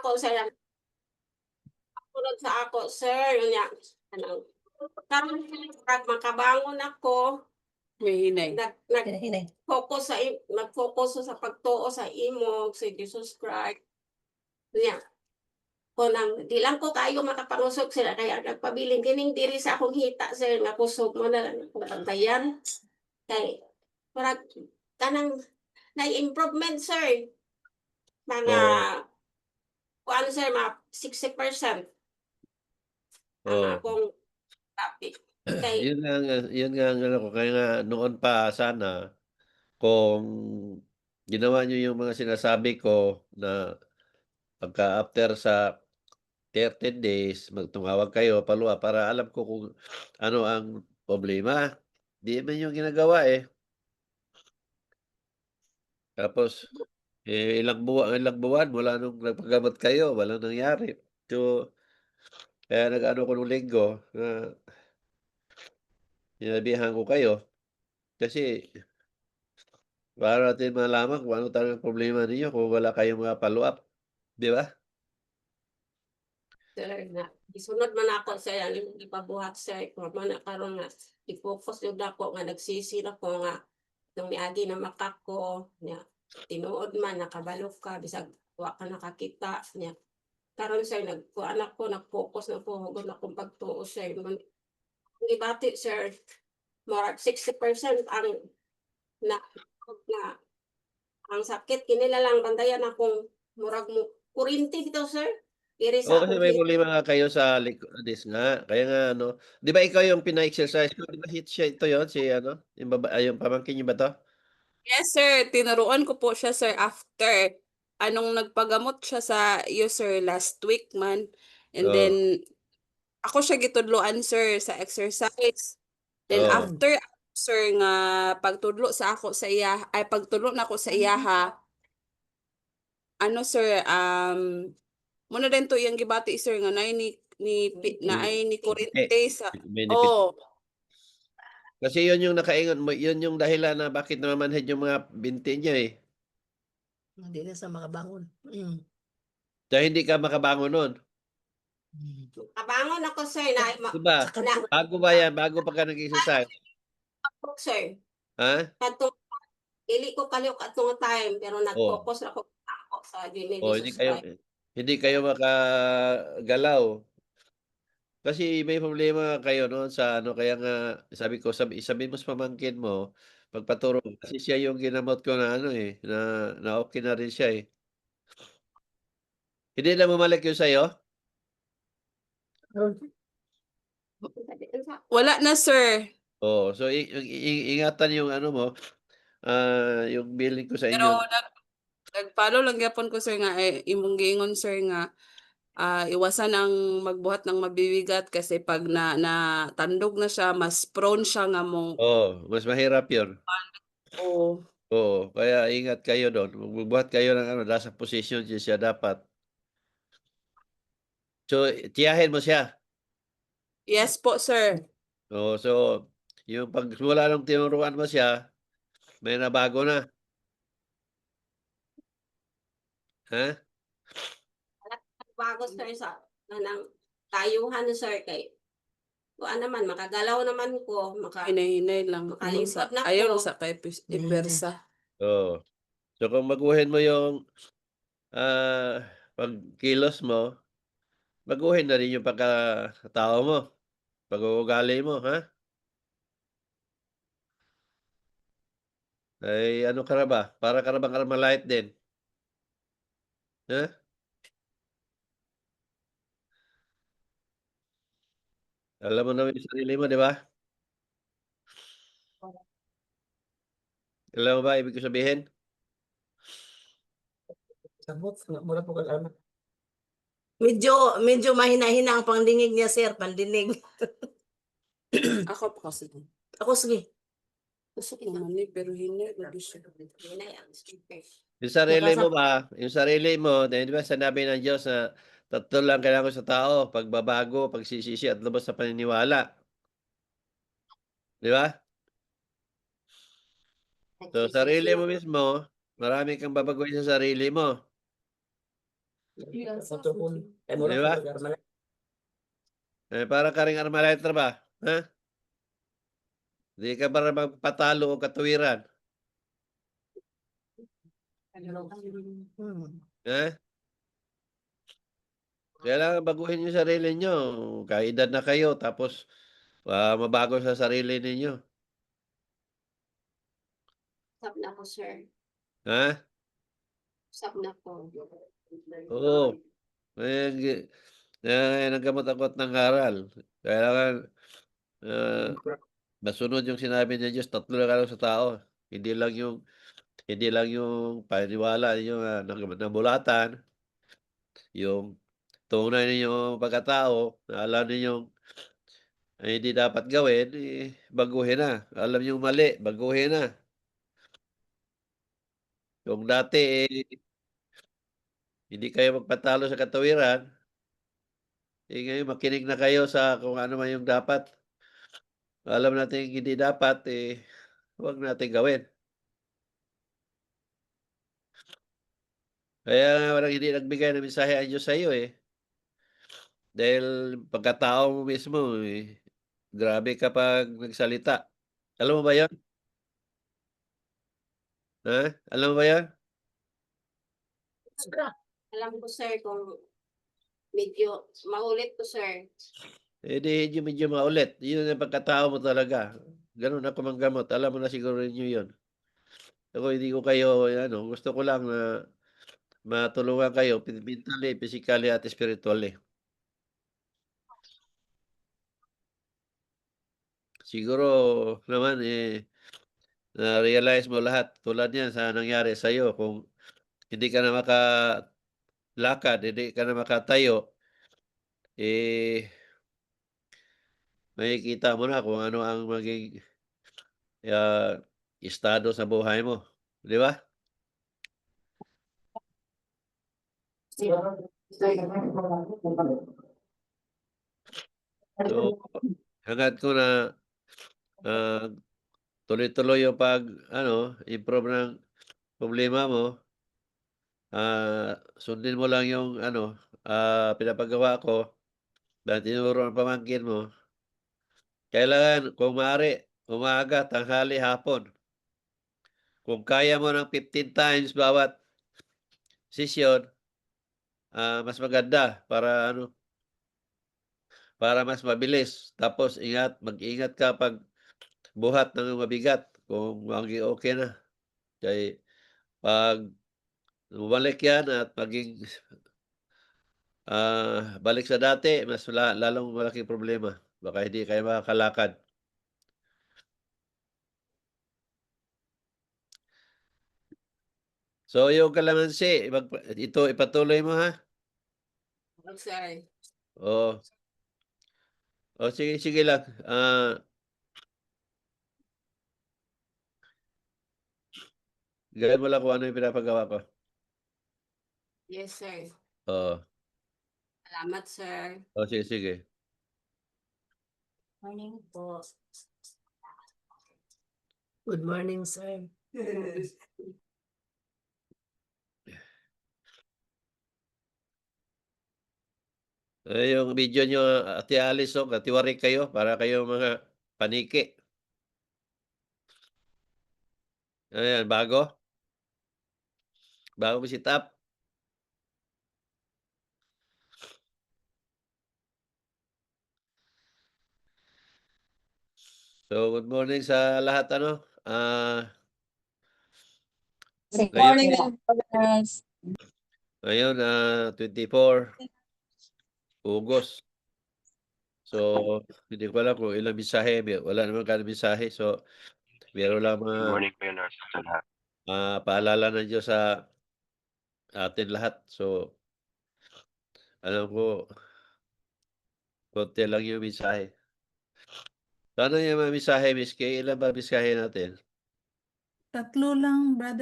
ako sir. Sunod sa ako sir, yun yan. Ano, karon pag makabangon ako, May hinay. nag, nag Hinay, focus sa nag-focus ko sa pagtuo sa imo sa Jesus Christ. Niya. Kung nang di lang ko kayo makapangusog sila kaya nagpabiling kining diri sa akong hita sir nga kusog mo na lang akong bantayan. Kay parang kanang na improvement sir. Mga kuan sir mga 60% ang Oo. akong topic. Kay Yun nga, yun nga ang ano ko, kaya nga noon pa sana kung ginawa niyo yung mga sinasabi ko na pagka after sa 13 days, magtumawag kayo, paluwa, para alam ko kung ano ang problema. Di man yung ginagawa eh. Tapos, eh, ilang buwan, ilang buwan mula nung nagpagamot kayo, walang nangyari. So, kaya nag-ano ko nung linggo, na sinabihan ko kayo. Kasi, para natin malaman kung ano talagang problema ninyo kung wala kayong mga follow-up. Di ba? sir na isunod man ako sa yung ipabuhat sir kung man karon nga i-focus yun ako nga nagsisi na ko nga nung niagi na makako niya tinuod man nakabalo ka bisag wa ka nakakita niya karon sir nagkuan ako nag-focus na po hugod na akong pagtuo sir Nung- ang ibati sir more 60% ang na na ang sakit kinila lang bandayan akong murag mo kurinti dito sir Diri Oo, sa kasi may problema nga kayo sa likodis nga. Kaya nga, ano, di ba ikaw yung pina-exercise ko? Di ba hit siya ito yon si, ano, yung, baba, yung pamangkin niyo ba to? Yes, sir. Tinuruan ko po siya, sir, after. Anong nagpagamot siya sa iyo, sir, last week man. And Oo. then, ako siya gitudloan, sir, sa exercise. Then Oo. after, sir, nga pagtudlo sa ako sa iya, ay pagtudlo na ako sa iya, ha, ano, sir, um, muna din to yung gibati, sir, nga na ni, ni, pi- na ay ni Corinte sa, Benefit. oh, Kasi yun yung nakaingon mo, yun yung dahilan na bakit namamanhid yung mga binti niya eh. Hindi na sa makabangon. Mm. Dahil hindi ka makabangon nun. Mm. Abangon ako sir na ma- Diba? Saka na Bago ba yan? Bago pa ka nag-exercise? sir. Ha? Katong dili ko kaliw katong time pero nag-focus ako ako sa Gini O, Oh. hindi kayo, hindi kayo makagalaw. Kasi may problema kayo noon sa ano, kaya nga sabi ko, sabi, sabi mo sa pamangkin mo, pagpaturo, kasi siya yung ginamot ko na ano eh, na, na okay na rin siya eh. Hindi na bumalik yun sa'yo? wala na, sir. Oo, so i- i- i- ingatan yung ano mo, ah, yung billing ko sa Pero inyo. nag nag-follow lang gyapon ko sir nga eh, imong giingon sir nga ah, iwasan ang magbuhat ng mabibigat kasi pag na, na tandog na siya mas prone siya nga mong Oo, mas mahirap yun. oh, Oo, kaya ingat kayo doon. Magbubuhat kayo ng ano, nasa position siya, siya dapat. So, tiyahin mo siya. yes po sir. Oo, so, yung pag mula nung tinuruan mo siya, may nabago na. Ha? Bago sir sa nanang tayuhan sir kay kuan naman makagalaw naman ko maka Hinay-hinay lang. Ano sa, Makalimpot na ayaw ko. lang sa kay pis- ipersa. Oo. So, kung baguhin mo yung ah pagkilos mo, baguhin na rin yung pagkatao mo, pag-uugali mo, ha? Ay, ano ka na ba? Para ka na bang Armalite din? Ha? Alam mo naman yung sarili mo, di ba? Alam mo ba ibig ko sabihin? Sabot, mura po kalaman. Medyo, medyo mahina-hina ang pangdinig niya, sir. Pandinig. Ako pa kasi. Ako, sige. Gusto ko naman eh, pero speaker. Yung sarili mo ba? Yung sarili mo, di ba sinabi ng Diyos na tatlo lang kailangan ko sa tao, pagbabago, pagsisisi at lubos sa paniniwala. Di ba? So, sarili mo mismo, marami kang babaguhin sa sarili mo. Di ba? Eh, para ka rin Armalite ba? Ha? Di ka para magpatalo o katuwiran. Ha? Kailangan baguhin yung sarili nyo. Kaedad na kayo, tapos ah, mabago sa sarili ninyo. Sab na ko, sir. Ha? Sab na ko. Oo. Ayan ang gamot-akot ng aral. Kailangan ah, masunod yung sinabi ng Diyos, tatlo lang sa tao. Hindi lang yung hindi lang yung paniniwala yung uh, nabulatan, yung tunay ninyong pagkatao, alam ninyong ay hindi dapat gawin, eh, baguhin na. Alam niyo mali, baguhin na. Kung dati eh, hindi kayo magpatalo sa katawiran, eh ngayon makinig na kayo sa kung ano man yung dapat. Alam natin hindi dapat, eh, huwag natin gawin. Kaya walang hindi nagbigay ng mensahe ang Diyos sa iyo eh. Dahil pagkatao mo mismo, eh, grabe kapag nagsalita. Alam mo ba yan? Ha? Alam mo ba yan? Alam ko, sir, kung medyo maulit ko, sir. Eh di medyo, medyo maulit. Yun ang pagkatao mo talaga. Ganun ako manggamot. Alam mo na siguro ninyo yun. Ako hindi ko kayo, ano, gusto ko lang na matulungan kayo mentally, physically, at spiritually. Siguro naman eh na-realize mo lahat tulad yan sa nangyari sa iyo kung hindi ka na makalakad, hindi ka na makatayo, eh makikita mo na kung ano ang maging ah, estado sa buhay mo. Di ba? So, hangad ko na ah, tuloy-tuloy yung pag ano, improve ng problema mo. Ah, sundin mo lang yung ano, ah, pinapagawa ko dahil tinuro ng pamangkin mo. Kailangan kung maaari, umaga, tanghali, hapon. Kung kaya mo ng 15 times bawat session, ah, mas maganda para ano, para mas mabilis. Tapos ingat, mag-ingat ka pag buhat ng mabigat kung maging okay na. Kaya pag bumalik yan at maging ah, balik sa dati, mas la- lalong malaking problema. Baka hindi kayo makakalakad. So, yung kalamansi, ito ipatuloy mo ha? Sir. Oo. O, sige, sige lang. Ah, gawin mo lang kung ano yung pinapagawa ko. Yes, sir. Oo. Salamat, sir. O, sige, sige. Morning po. Good morning, sir. Eh, yung video nyo, Ate Alice, oh, katiwari kayo para kayo mga paniki. Ayan, bago. Bago sit up. So, good morning sa lahat, ano? Ah, Good Ngayon- morning, Lovers. ngayon, ah, 24 August. So, hindi ko alam kung ilang mensahe. Wala naman ka mensahe. So, meron lang mga Good morning po yun, nurse. Ah, paalala ng Diyos sa atin lahat. So, alam ko, konti lang yung mensahe. Ano yung mga mensahe, Miss Kay? Ilan ba mensahe natin? Tatlo lang, brother.